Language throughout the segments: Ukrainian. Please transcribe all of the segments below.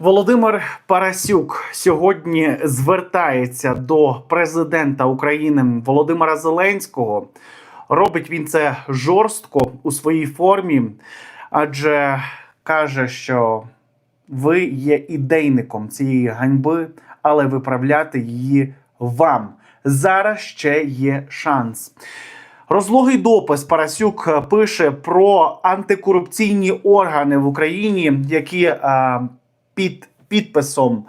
Володимир Парасюк сьогодні звертається до президента України Володимира Зеленського. Робить він це жорстко у своїй формі, адже каже, що ви є ідейником цієї ганьби, але виправляти її вам. Зараз ще є шанс. Розлогий допис Парасюк пише про антикорупційні органи в Україні, які е, під підписом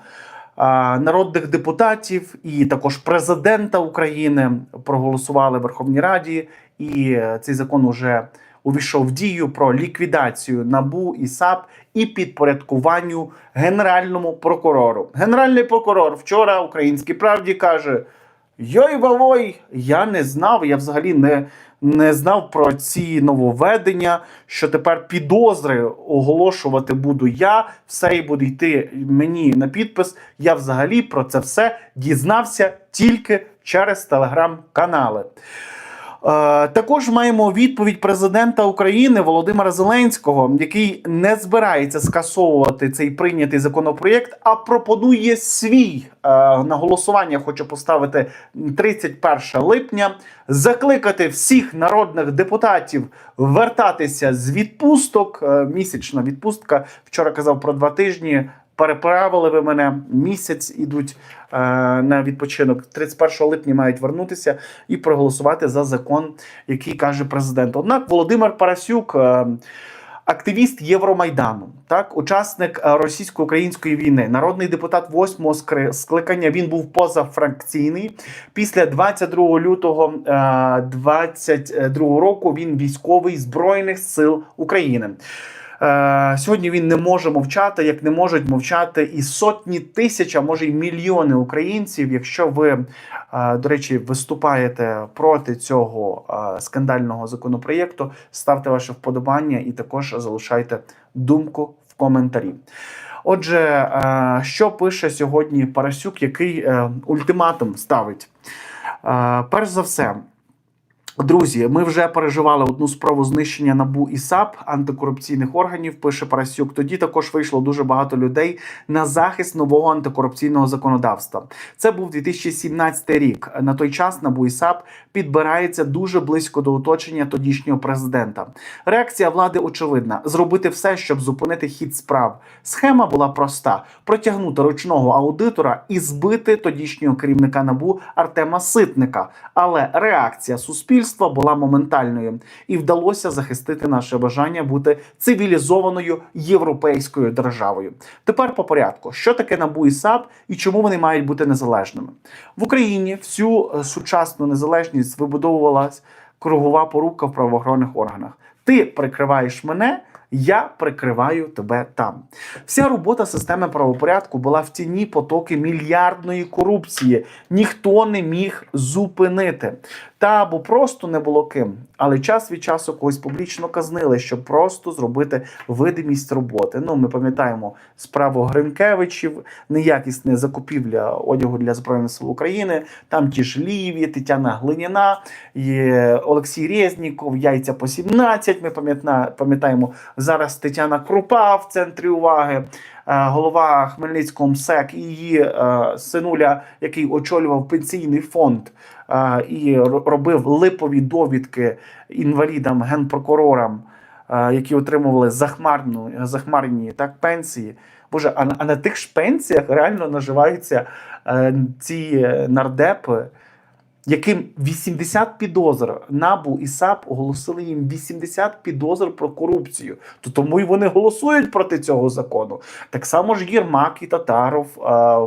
народних депутатів і також президента України проголосували в Верховній Раді, і е, цей закон уже увійшов в дію про ліквідацію набу і САП і підпорядкуванню генеральному прокурору. Генеральний прокурор вчора українській правді каже. Йой вавой, я не знав, я взагалі не, не знав про ці нововведення, що тепер підозри оголошувати буду я, все і буде йти мені на підпис. Я взагалі про це все дізнався тільки через телеграм-канали. Е, Також маємо відповідь президента України Володимира Зеленського, який не збирається скасовувати цей прийнятий законопроєкт, а пропонує свій е, на голосування. Хочу поставити 31 липня, закликати всіх народних депутатів вертатися з відпусток. Е, Місячна відпустка. Вчора казав про два тижні. Переправили ви мене місяць, ідуть е, на відпочинок. 31 липня мають вернутися і проголосувати за закон, який каже президент. Однак Володимир Парасюк. Е, Активіст Євромайдану, так, учасник е, російсько-української війни, народний депутат восьмого скликання. Він був позафракційний. Після 22 лютого е, 22 року він військовий збройних сил України. Е, Сьогодні він не може мовчати, як не можуть мовчати і сотні тисяч, а може й мільйони українців. Якщо ви, е, до речі, виступаєте проти цього е, скандального законопроєкту, ставте ваше вподобання і також залишайте думку в коментарі. Отже, що пише сьогодні Парасюк, який ультиматум ставить? Перш за все. Друзі, ми вже переживали одну спробу знищення набу і САП антикорупційних органів. Пише Парасюк. Тоді також вийшло дуже багато людей на захист нового антикорупційного законодавства. Це був 2017 рік. На той час набу і САП підбирається дуже близько до оточення тодішнього президента. Реакція влади очевидна: зробити все, щоб зупинити хід справ. Схема була проста: протягнути ручного аудитора і збити тодішнього керівника набу Артема Ситника. Але реакція суспільства була моментальною і вдалося захистити наше бажання бути цивілізованою європейською державою. Тепер по порядку, що таке НАБУ і САП і чому вони мають бути незалежними в Україні. Всю е, сучасну незалежність вибудовувалась кругова порука в правоохоронних органах. Ти прикриваєш мене. Я прикриваю тебе там. Вся робота системи правопорядку була в тіні потоки мільярдної корупції. Ніхто не міг зупинити. Та або просто не було ким. Але час від часу когось публічно казнили, щоб просто зробити видимість роботи. Ну, ми пам'ятаємо справу Гринкевичів, неякісна закупівля одягу для Збройних сил України. Там ті ж Ліві, Тетяна Глиняна, є Олексій Резніков, яйця по 17. Ми пам'ятаємо зараз Тетяна Крупа в центрі уваги. е, Голова Хмельницького МСЕК і її е, синуля, який очолював пенсійний фонд е, і робив липові довідки інвалідам, генпрокурорам, які отримували захмарну, захмарні так, пенсії. Боже, а, на- тих ж пенсіях реально наживаються ці нардепи, яким 80 підозр НАБУ і САП оголосили їм 80 підозр про корупцію. То тому й вони голосують проти цього закону. Так само ж Єрмак і Татаров е,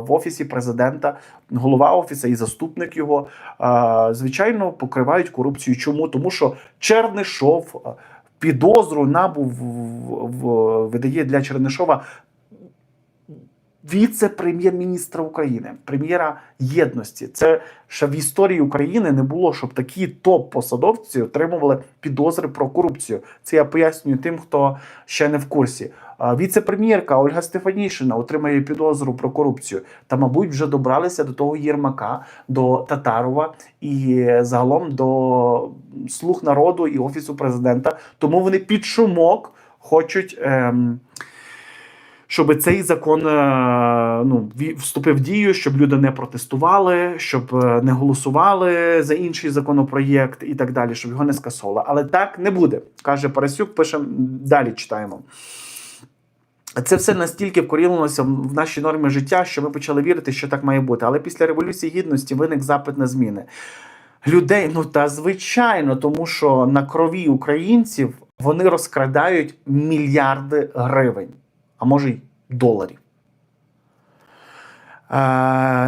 в офісі президента, голова офісу і заступник його, е, звичайно, покривають корупцію. Чому? Тому що Чернишов е, підозру НАБУ в, в, в, видає для Чернишова віце-прем'єр-міністра України, прем'єра єдності. Це ще в історії України не було, щоб такі топ-посадовці отримували підозри про корупцію. Це я пояснюю тим, хто ще не в курсі. Віце-прем'єрка Ольга Стефанішина отримає підозру про корупцію. Та, мабуть, вже добралися до того Єрмака, до Татарова і загалом до слуг народу і офісу президента. Тому вони під шумок хочуть. Ем, щоб цей закон е, ну, вступив в дію, щоб люди не протестували, щоб е, не голосували за інший законопроєкт і так далі, щоб його не скасовували. Але так не буде, каже Парасюк. Пишемо далі. Читаємо. Це все настільки вкорінилося в нашій нормі життя, що ми почали вірити, що так має бути. Але після революції гідності виник запит на зміни. Людей, ну та звичайно, тому що на крові українців вони розкрадають мільярди гривень, а може й доларів.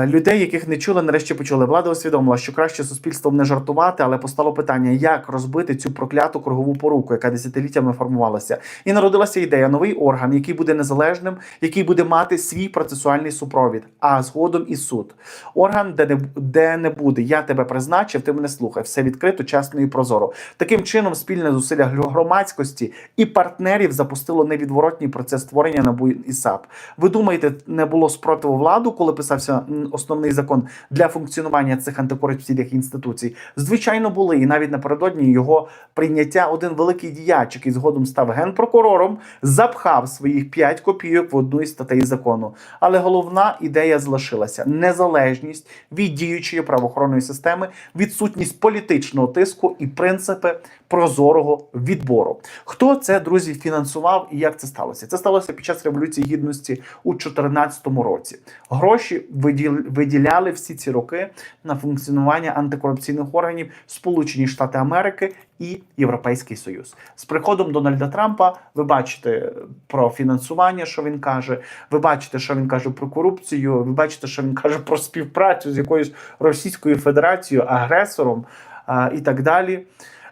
Людей, яких не чули, нарешті почули. Влада усвідомила, що краще суспільством не жартувати, але постало питання, як розбити цю прокляту кругову поруку, яка десятиліттями формувалася. І народилася ідея новий орган, який буде незалежним, який буде мати свій процесуальний супровід, а згодом і суд. Орган, де не, де не буде я тебе призначив, ти мене слухай, все відкрито, чесно і прозоро. Таким чином, спільне зусилля громадськості і партнерів запустило невідворотній процес створення НАБУ і САП. Ви думаєте, не було спротиву владу, коли писався основний закон для функціонування цих антикорупційних інституцій? Звичайно, були і навіть напередодні його прийняття один великий діяч, який згодом став генпрокурором, запхав своїх 5 копійок в одну із статей закону. Але головна ідея залишилася: незалежність від діючої правоохоронної системи, відсутність політичного тиску і принципи прозорого відбору. Хто це, друзі, фінансував і як це сталося? Це сталося під час революції гідності у 2014 році. Гроші виділ- виділяли всі ці роки на функціонування антикорупційних органів Сполучені Штати Америки і Європейський Союз. З приходом Дональда Трампа ви бачите про фінансування, що він каже. Ви бачите, що він каже про корупцію. Ви бачите, що він каже про співпрацю з якоюсь Російською Федерацією, агресором а, і так далі.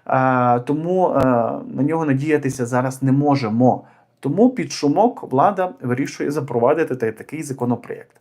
А, тому на нього надіятися зараз не можемо. Тому під шумок влада вирішує запровадити та- такий законопроєкт.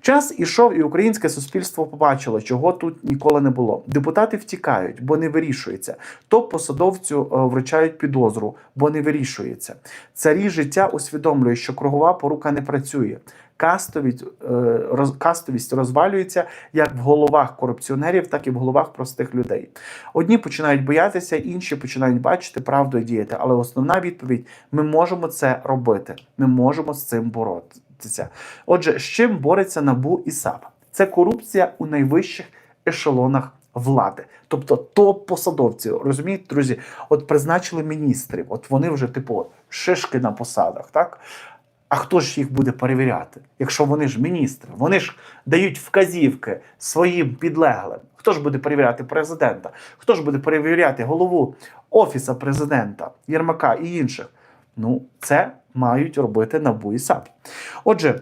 Час ішов, і українське суспільство побачило, чого тут ніколи не було. Депутати втікають, бо не вирішується. То посадовцю е, вручають підозру, бо не вирішується. Царі життя усвідомлюють, що кругова порука не працює. Кастовість, е, роз, кастовість розвалюється як в головах корупціонерів, так і в головах простих людей. Одні починають боятися, інші починають бачити правду і діяти. Але основна відповідь: ми можемо це робити. Ми можемо з цим боротися. Отже, з чим бореться НАБУ і САП? Це корупція у найвищих ешелонах влади, тобто топ-посадовці. Розумієте, друзі, от призначили міністрів, от вони вже типу шишки на посадах, так? А хто ж їх буде перевіряти, якщо вони ж міністри? Вони ж дають вказівки своїм підлеглим. Хто ж буде перевіряти президента? Хто ж буде перевіряти голову офіса президента, Єрмака і інших? Ну, це мають робити НАБУ і САП. Отже,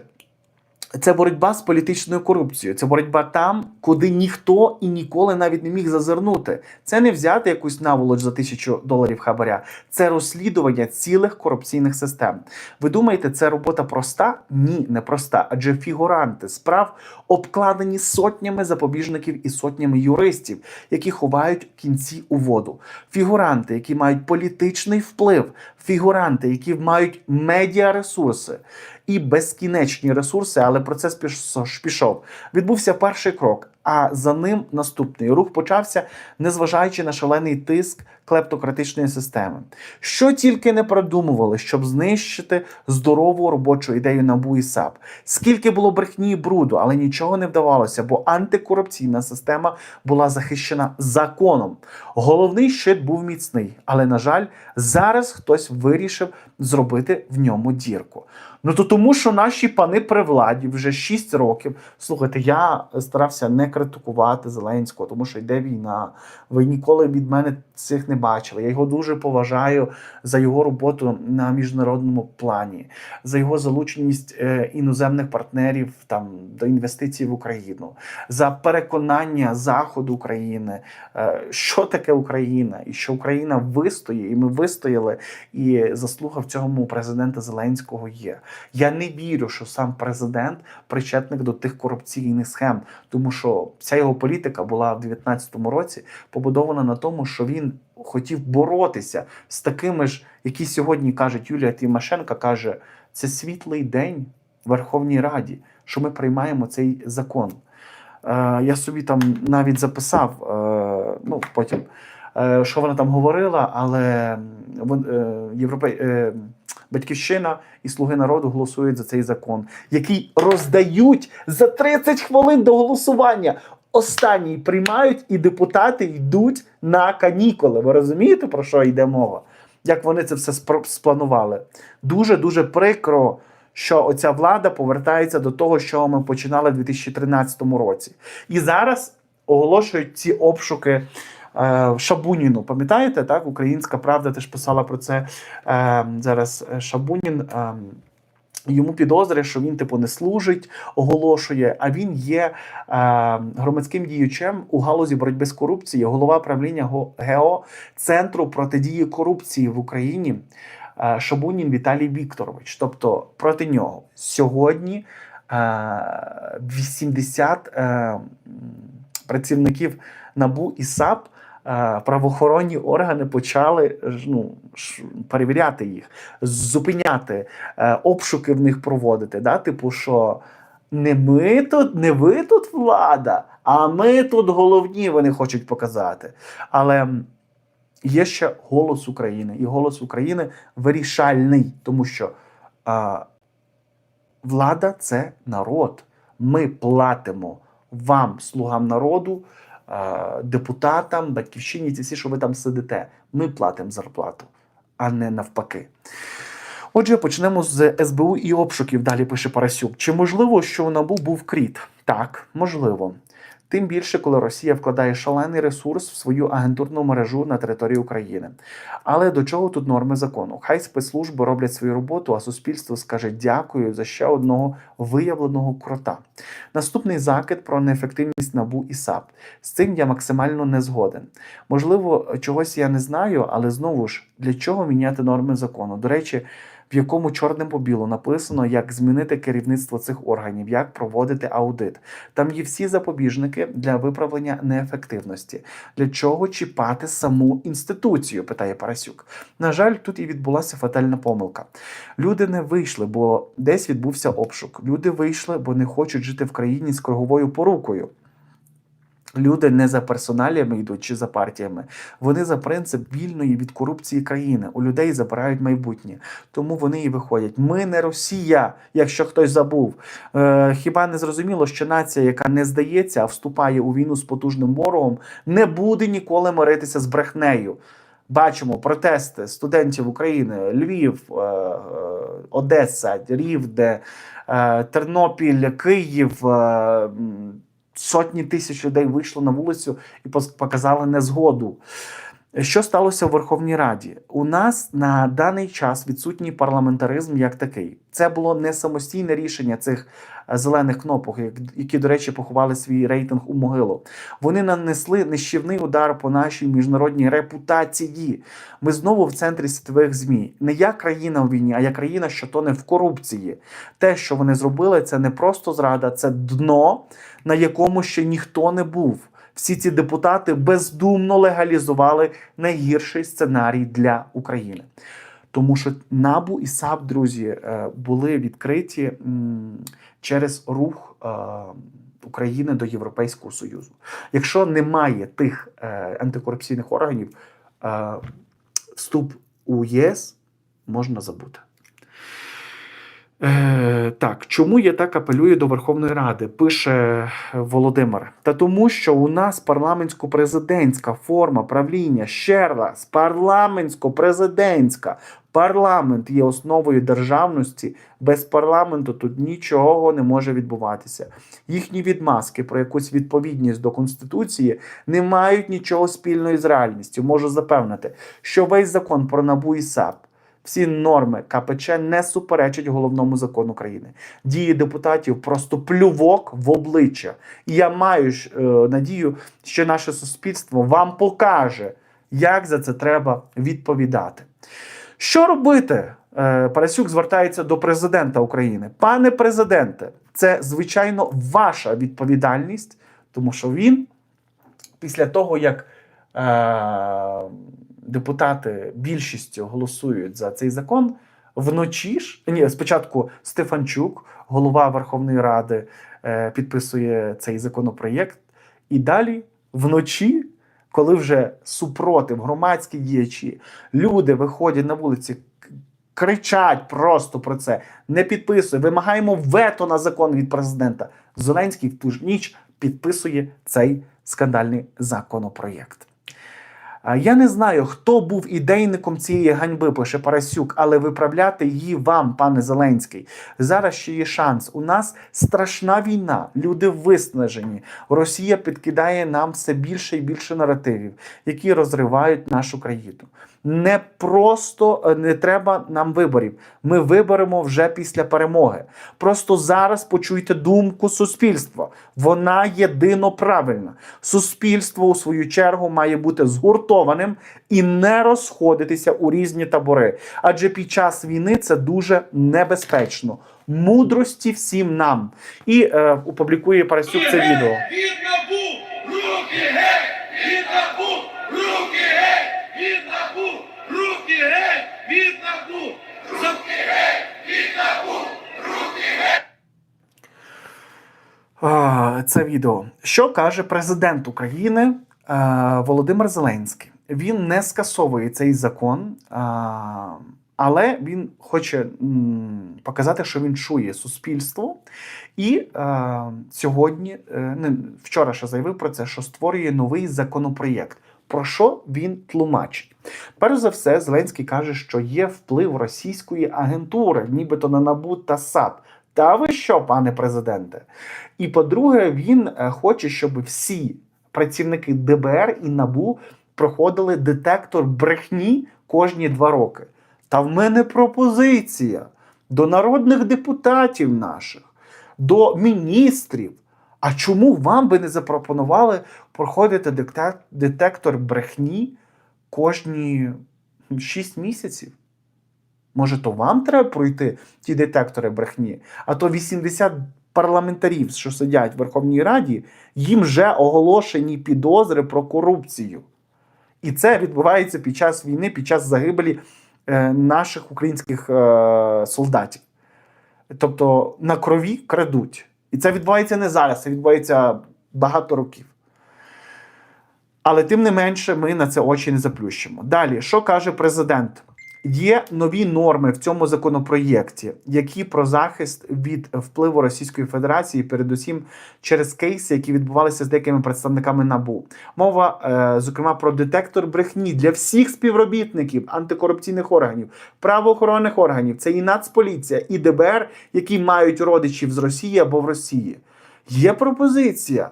це боротьба з політичною корупцією. Це боротьба там, куди ніхто і ніколи навіть не міг зазирнути. Це не взяти якусь наволоч за тисячу доларів хабаря. Це розслідування цілих корупційних систем. Ви думаєте, це робота проста? Ні, не проста. Адже фігуранти справ обкладені сотнями запобіжників і сотнями юристів, які ховають кінці у воду. Фігуранти, які мають політичний вплив, фігуранти, які мають медіаресурси і безкінечні ресурси, але процес піш- пішов. Відбувся перший крок, а за ним наступний рух почався, незважаючи на шалений тиск клептократичної системи. Що тільки не продумували, щоб знищити здорову робочу ідею НАБУ і САП. Скільки було брехні і бруду, але нічого не вдавалося, бо антикорупційна система була захищена законом. Головний щит був міцний, але на жаль, зараз хтось вирішив зробити в ньому дірку. Ну то тому, що наші пани при владі вже 6 років. Слухайте, я старався не критикувати Зеленського, тому що йде війна. Ви ніколи від мене цих не бачили. Я його дуже поважаю за його роботу на міжнародному плані, за його залученість е, іноземних партнерів там до інвестицій в Україну, за переконання заходу України, е, що таке Україна, і що Україна вистоїть, і ми вистояли, і заслуга в цьому президента Зеленського є. Я не вірю, що сам президент причетник до тих корупційних схем, тому що вся його політика була в 2019 році побудована на тому, що він хотів боротися з такими ж, які сьогодні кажуть Юлія Тимошенко, каже, це світлий день в Верховній Раді, що ми приймаємо цей закон. Е, я собі там навіть записав, е, ну потім, е, що вона там говорила, але е, європей, е, Батьківщина і Слуги народу голосують за цей закон, який роздають за 30 хвилин до голосування. Останній приймають, і депутати йдуть на канікули. Ви розумієте, про що йде мова? Як вони це все спланували? Дуже дуже прикро, що оця влада повертається до того, що ми починали в 2013 році. І зараз оголошують ці обшуки. Е, Шабуніну, пам'ятаєте, так? Українська правда теж писала про це е, зараз. е, Шабунін йому підозри, що він типу не служить, оголошує. А він є е, громадським діячем у галузі боротьби з корупцією, голова правління Го- Центру протидії корупції в Україні. е, Шабунін Віталій Вікторович. Тобто проти нього сьогодні е, 80 е, працівників НАБУ і САП. е, Правоохоронні органи почали ну, перевіряти їх, зупиняти, е, обшуки в них проводити. Да? Типу, що не ми тут, не ви тут влада, а ми тут головні, вони хочуть показати. Але є ще голос України, і голос України вирішальний, тому що а, влада це народ. Ми платимо вам, слугам народу, депутатам, батьківщині, ці всі, що ви там сидите. Ми платимо зарплату, а не навпаки. Отже, почнемо з СБУ і обшуків. Далі пише Парасюк. Чи можливо, що у НАБУ був кріт? Так, можливо. Тим більше, коли Росія вкладає шалений ресурс в свою агентурну мережу на території України. Але до чого тут норми закону? Хай спецслужби роблять свою роботу, а суспільство скаже дякую за ще одного виявленого крота. Наступний закид про неефективність НАБУ і САП. З цим я максимально не згоден. Можливо, чогось я не знаю, але знову ж для чого міняти норми закону? До речі, в якому чорним по білу написано, як змінити керівництво цих органів, як проводити аудит. Там є всі запобіжники для виправлення неефективності. Для чого чіпати саму інституцію? питає Парасюк. На жаль, тут і відбулася фатальна помилка. Люди не вийшли, бо десь відбувся обшук. Люди вийшли, бо не хочуть жити в країні з круговою порукою. Люди не за персоналіями йдуть чи за партіями. Вони за принцип вільної від корупції країни. У людей забирають майбутнє. Тому вони і виходять. Ми не Росія, якщо хтось забув. Е, хіба не зрозуміло, що нація, яка не здається, а вступає у війну з потужним ворогом, не буде ніколи миритися з брехнею. Бачимо протести студентів України, Львів, е, е, Одеса, Рівне, е, Тернопіль, Київ. Сотні тисяч людей вийшло на вулицю і показали незгоду. Що сталося в Верховній Раді? У нас на даний час відсутній парламентаризм як такий. Це було не самостійне рішення цих е, зелених кнопок, які, до речі, поховали свій рейтинг у могилу. Вони нанесли нищівний удар по нашій міжнародній репутації. Ми знову в центрі світових змі. Не я країна у війні, а я країна, що тоне в корупції. Те, що вони зробили, це не просто зрада, це дно, на якому ще ніхто не був. Всі ці депутати бездумно легалізували найгірший сценарій для України. Тому що НАБУ і САП, друзі, е, були відкриті через рух е, України до Європейського Союзу. Якщо немає тих е, антикорупційних органів, вступ у ЄС можна забути. Е, так, чому я так апелюю до Верховної Ради? Пише Володимир. Та тому, що у нас парламентсько-президентська форма правління ще раз, парламентсько-президентська. Парламент є основою державності. Без парламенту тут нічого не може відбуватися. Їхні відмазки про якусь відповідність до конституції не мають нічого спільного з реальністю. Можу запевнити, що весь закон про НАБУ і САП всі норми КПЧ не суперечать головному закону країни. Дії депутатів просто плювок в обличчя. І я маю е, надію, що наше суспільство вам покаже, як за це треба відповідати. Що робити? Е, Парасюк звертається до президента України. Пане президенте, це звичайно ваша відповідальність, тому що він після того, як е, депутати більшістю голосують за цей закон, вночі ж ні, спочатку Стефанчук, голова Верховної Ради, е, підписує цей законопроєкт, і далі вночі, коли вже супротив громадські діячі, люди виходять на вулиці, кричать просто про це, не підписує. Вимагаємо вето на закон від президента. Зеленський в ту ж ніч підписує цей скандальний законопроєкт. Я не знаю, хто був ідейником цієї ганьби, пише Парасюк, але виправляти її вам, пане Зеленський. Зараз ще є шанс. У нас страшна війна, люди виснажені. Росія підкидає нам все більше і більше наративів, які розривають нашу країну. Не просто е, не треба нам виборів. Ми виберемо вже після перемоги. Просто зараз почуйте думку суспільства. Вона єдино правильна. Суспільство, у свою чергу, має бути згуртованим і не розходитися у різні табори. Адже під час війни це дуже небезпечно. Мудрості всім нам. І е, опублікує Парасюк це відео. Руки геть! Від набу! Руки геть! Від набу! Руки геть! Від набу! Руки геть! Від набу! Руки геть! А, Це відео. Що каже президент України е, Володимир Зеленський? Він не скасовує цей закон, але він хоче показати, що він чує суспільство. І е, сьогодні, е, не, вчора ще заявив про це, що створює новий законопроєкт. Про що він тлумачить? Перш за все, Зеленський каже, що є вплив російської агентури, нібито на НАБУ та САП. Та ви що, пане президенте? І по-друге, він е, хоче, щоб всі працівники ДБР і НАБУ проходили детектор брехні кожні два роки. Та в мене пропозиція до народних депутатів наших, до міністрів. А чому вам би не запропонували проходити детектор брехні кожні 6 місяців? Може, то вам треба пройти ті детектори брехні? А то 80 парламентарів, що сидять в Верховній Раді, їм вже оголошені підозри про корупцію. І це відбувається під час війни, під час загибелі е, наших українських е, солдатів. Тобто на крові крадуть. І це відбувається не зараз, це відбувається багато років. Але тим не менше, ми на це очі не заплющимо. Далі, що каже президент? Є нові норми в цьому законопроєкті, які про захист від впливу Російської Федерації, передусім через кейси, які відбувалися з деякими представниками НАБУ. Мова, е, зокрема, про детектор брехні для всіх співробітників антикорупційних органів, правоохоронних органів. Це і Нацполіція, і ДБР, які мають родичів з Росії або в Росії. Є пропозиція.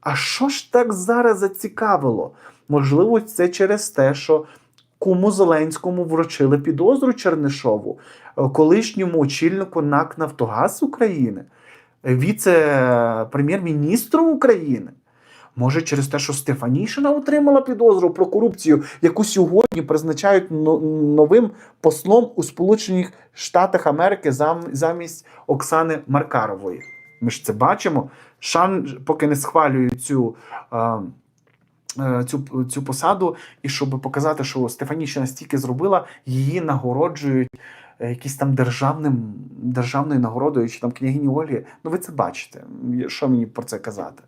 А що ж так зараз зацікавило? Можливо, це через те, що куму Зеленському вручили підозру Чернишову, е, колишньому очільнику НАК Нафтогаз України, е, віце-прем'єр-міністру України. Може, через те, що Стефанішина отримала підозру про корупцію, яку сьогодні призначають новим послом у Сполучених Штатах Америки замість Оксани Маркарової. Ми ж це бачимо. Шан поки не схвалює цю, е, цю, цю посаду, і щоб показати, що Стефанішина стільки зробила, її нагороджують е, якісь там державним, державною нагородою, чи там княгині Ольги. Ну, ви це бачите. Що мені про це казати?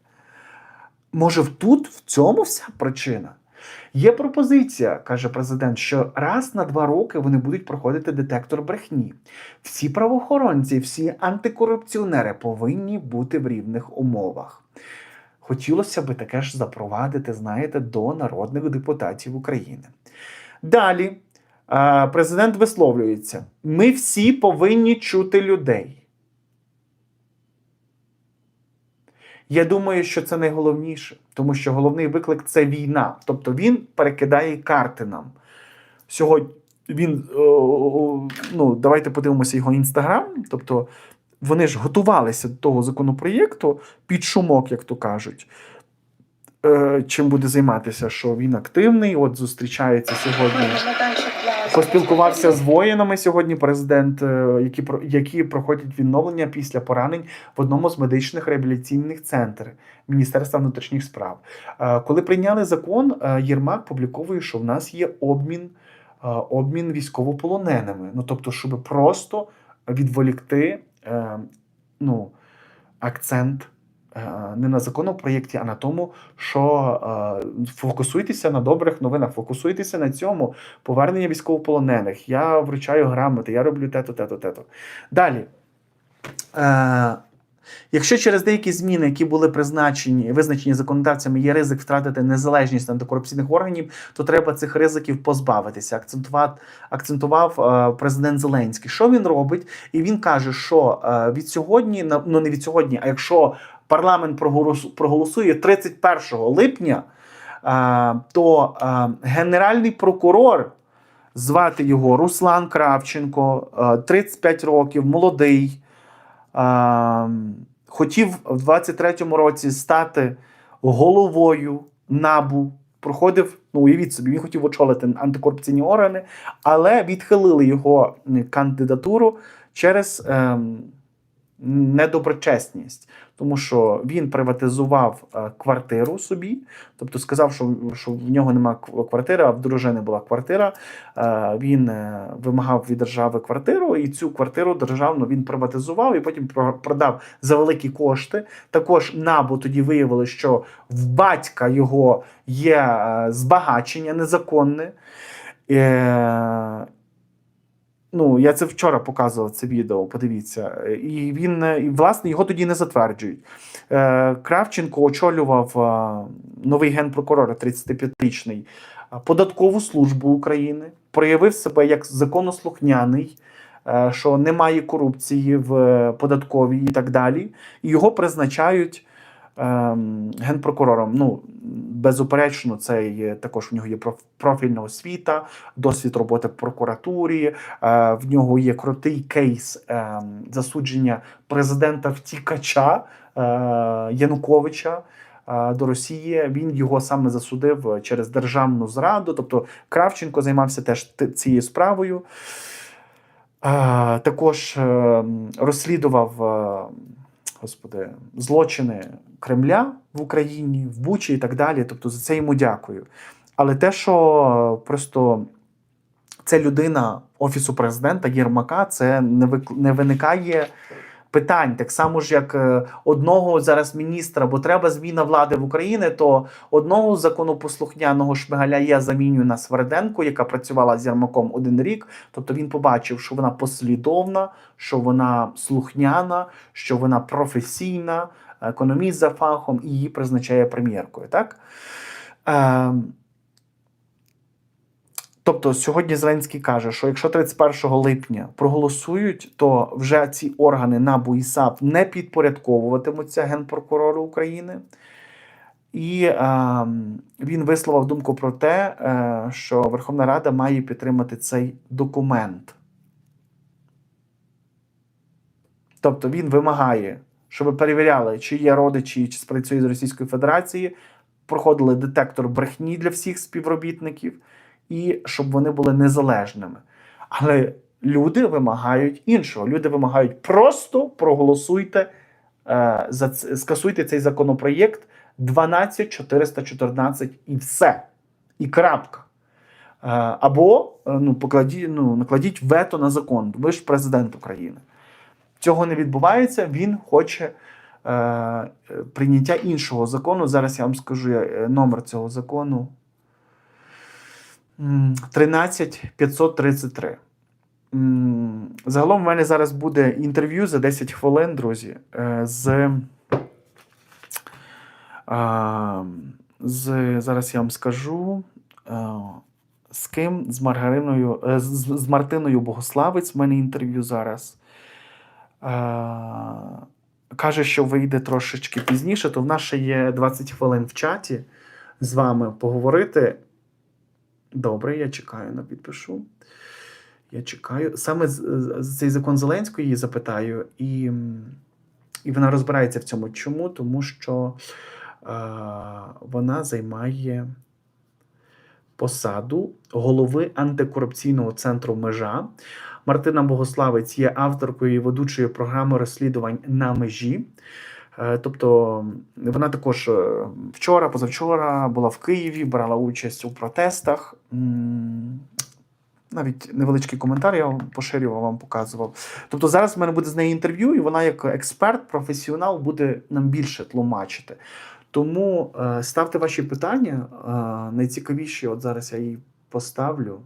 Може, тут в цьому вся причина? Є пропозиція, каже президент, що раз на два роки вони будуть проходити детектор брехні. Всі правоохоронці, всі антикорупціонери повинні бути в рівних умовах. Хотілося би таке ж запровадити, знаєте, до народних депутатів України. Далі е, президент висловлюється: ми всі повинні чути людей. Я думаю, що це найголовніше, тому що головний виклик це війна. Тобто він перекидає карти нам. Сьогодні він, о, ну, давайте подивимося його інстаграм. Тобто вони ж готувалися до того законопроєкту під шумок, як то кажуть. Е, чим буде займатися, що він активний, от зустрічається сьогодні. Поспілкувався з воїнами сьогодні. Президент, е, які які проходять відновлення після поранень в одному з медичних реабілітаційних центрів Міністерства внутрішніх справ. Е, Коли прийняли закон, е, Єрмак публіковує, що в нас є обмін, е, обмін військовополоненими. Ну тобто, щоб просто відволікти е, ну, акцент е, не на законопроєкті, а на тому, що е, фокусуйтеся на добрих новинах, фокусуйтеся на цьому повернення військовополонених. Я вручаю грамоти, я роблю те-то, те-то, те-то. Далі. Е, Якщо через деякі зміни, які були призначені, визначені законодавцями, є ризик втратити незалежність антикорупційних органів, то треба цих ризиків позбавитися. Акцентував, акцентував президент Зеленський. Що він робить? І він каже, що е, від сьогодні, ну не від сьогодні, а якщо парламент проголосу- проголосує 31 липня, е, то е, генеральний прокурор. Звати його Руслан Кравченко, е, 35 років, молодий. Хотів в 23-му році стати головою НАБУ. Проходив, ну уявіть собі, він хотів очолити антикорупційні органи, але відхилили його кандидатуру через ем, недоброчесність, тому що він приватизував е, квартиру собі, тобто сказав, що, що в нього немає квартири, а в дружини була квартира. Е, він е, вимагав від держави квартиру, і цю квартиру державну він приватизував і потім про- продав за великі кошти. Також НАБУ тоді виявили, що в батька його є збагачення незаконне. Ну, я це вчора показував це відео, подивіться. І він, е, і, власне, його тоді не затверджують. Е, Кравченко очолював е, новий генпрокурор, 35-річний, е, податкову службу України, проявив себе як законослухняний, що немає корупції в податковій і так далі. І його призначають генпрокурором. Ну, безуперечно, це є, також в нього є профільна освіта, досвід роботи в прокуратурі. Е, в нього є крутий кейс ем, засудження президента втікача е, Януковича. е, До Росії він його саме засудив через державну зраду. Тобто Кравченко займався теж цією справою. Також е, розслідував господи, злочини Кремля в Україні, в Бучі і так далі. Тобто за це йому дякую. Але те, що просто це людина Офісу президента Єрмака, це не виникає питань. Так само ж, як е, одного зараз міністра, бо треба зміна влади в Україні, то одного законопослухняного шмигаля я замінюю на Сверденко, яка працювала з Єрмаком один рік. Тобто він побачив, що вона послідовна, що вона слухняна, що вона професійна, економіст за фахом, і її призначає прем'єркою. Так? Тобто сьогодні Зеленський каже, що якщо 31 липня проголосують, то вже ці органи НАБУ і САП не підпорядковуватимуться Генпрокурору України. І е, він висловив думку про те, е, що Верховна Рада має підтримати цей документ. Тобто він вимагає, щоб перевіряли, чи є родичі, чи спрацює з Російської Федерації, проходили детектор брехні для всіх співробітників, і щоб вони були незалежними. Але люди вимагають іншого. Люди вимагають просто проголосуйте, е, за скасуйте цей законопроєкт 12414 і все. І крапка. Е, Або е, ну, покладі, ну, накладіть вето на закон. Ви ж президент України. Цього не відбувається. Він хоче е, прийняття іншого закону. Зараз я вам скажу номер цього закону. М, 13533. Загалом в мене зараз буде інтерв'ю за 10 хвилин, друзі, е, з, з зараз я вам скажу. е, З ким? З Маргариною, е, з, з Мартиною Богославець. В мене інтерв'ю зараз. Каже, що вийде трошечки пізніше, то в нас ще є 20 хвилин в чаті з вами поговорити. Добре, я чекаю на підпишу. Я чекаю. Саме цей закон Зеленської запитаю, і, і вона розбирається в цьому. Чому? Тому що е, вона займає посаду голови антикорупційного центру межа. Мартина Богославець є авторкою і ведучою програми розслідувань на межі. Е, Тобто вона також е, вчора, позавчора була в Києві, брала участь у протестах. Навіть невеличкий коментар я вам поширював, вам показував. Тобто зараз в мене буде з нею інтерв'ю, і вона, як експерт, професіонал, буде нам більше тлумачити. Тому е, ставте ваші питання. Найцікавіші, от зараз я її поставлю.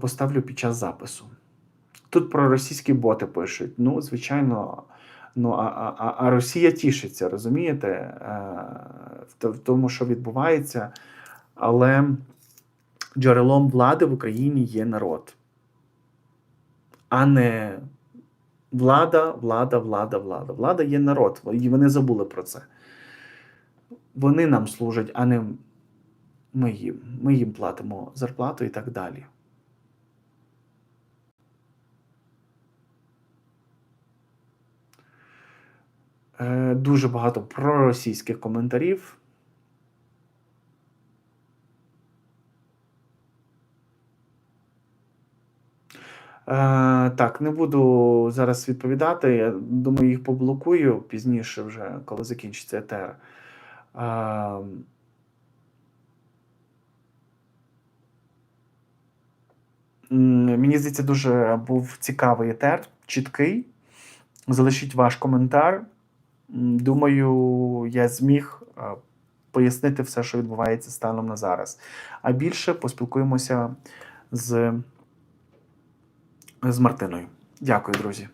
Поставлю під час запису. Тут про російські боти пишуть. Ну, звичайно, ну, а, а, а- Росія тішиться, розумієте, е, в тому, що відбувається. Але джерелом влади в Україні є народ, а не влада, влада, влада, влада. Влада є народ, і вони забули про це. Вони нам служать, а не ми їм. Ми їм платимо зарплату і так далі. Дуже багато проросійських коментарів. Е, так, не буду зараз відповідати. Я думаю, їх поблокую пізніше, вже, коли закінчиться етер. Е, мені здається, дуже був цікавий етер, чіткий. Залишіть ваш коментар. Думаю, я зміг е, пояснити все, що відбувається станом на зараз. А більше поспілкуємося з, з Мартиною. Дякую, друзі.